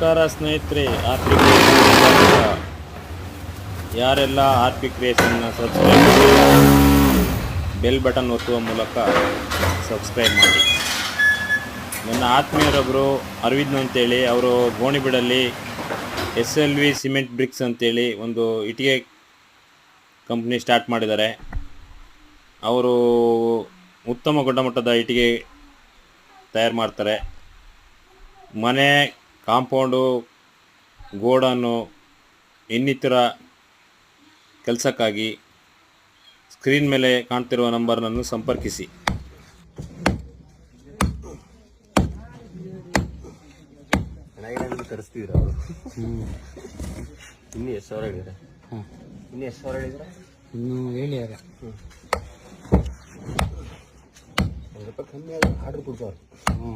ನಮಸ್ಕಾರ ಸ್ನೇಹಿತರೆ ಆರ್ ಯಾರೆಲ್ಲ ಆರ್ ಪಿ ಕ್ರಿಯೇಷನ್ನ ಸಬ್ಸ್ಕ್ರೈಬ್ ಬೆಲ್ ಬಟನ್ ಒತ್ತುವ ಮೂಲಕ ಸಬ್ಸ್ಕ್ರೈಬ್ ಮಾಡಿ. ನನ್ನ ಆತ್ಮೀಯರೊಬ್ಬರು ಅರವಿಂದ್ ಅಂತೇಳಿ, ಅವರು ಗೋಣಿಬಿಡಲ್ಲಿ S L V cement bricks ಅಂತೇಳಿ ಒಂದು ಇಟಿಗೆ ಕಂಪ್ನಿ ಸ್ಟಾರ್ಟ್ ಮಾಡಿದ್ದಾರೆ. ಅವರು ಉತ್ತಮ ಗುಣಮಟ್ಟದ ಇಟಿಗೆ ತಯಾರು ಮಾಡ್ತಾರೆ. ಮನೆ ಕಾಂಪೌಂಡು, ಗೋಡನ್ನು, ಇನ್ನಿತರ ಕೆಲಸಕ್ಕಾಗಿ ಸ್ಕ್ರೀನ್ ಮೇಲೆ ಕಾಣ್ತಿರುವ ನಂಬರ್ನನ್ನು ಸಂಪರ್ಕಿಸಿ. ತರಿಸ್ತಿದ್ರು ಅವರು ಇನ್ನೂ ಎಷ್ಟು ಸಾವಿರ ಹೇಳಿದ್ರೆ ಇನ್ನೂ ಎಷ್ಟು ಸಾವಿರ ಹೇಳಿದ್ರೆ ಇನ್ನು ಹೇಳ್ಯಾರ ಒಂದು ರೂಪಾಯಿ ಕಮ್ಮಿ ಆದ್ರೆ ಆರ್ಡ್ರ್ ಕೊಡ್ತಾರೆ ಹ್ಞೂ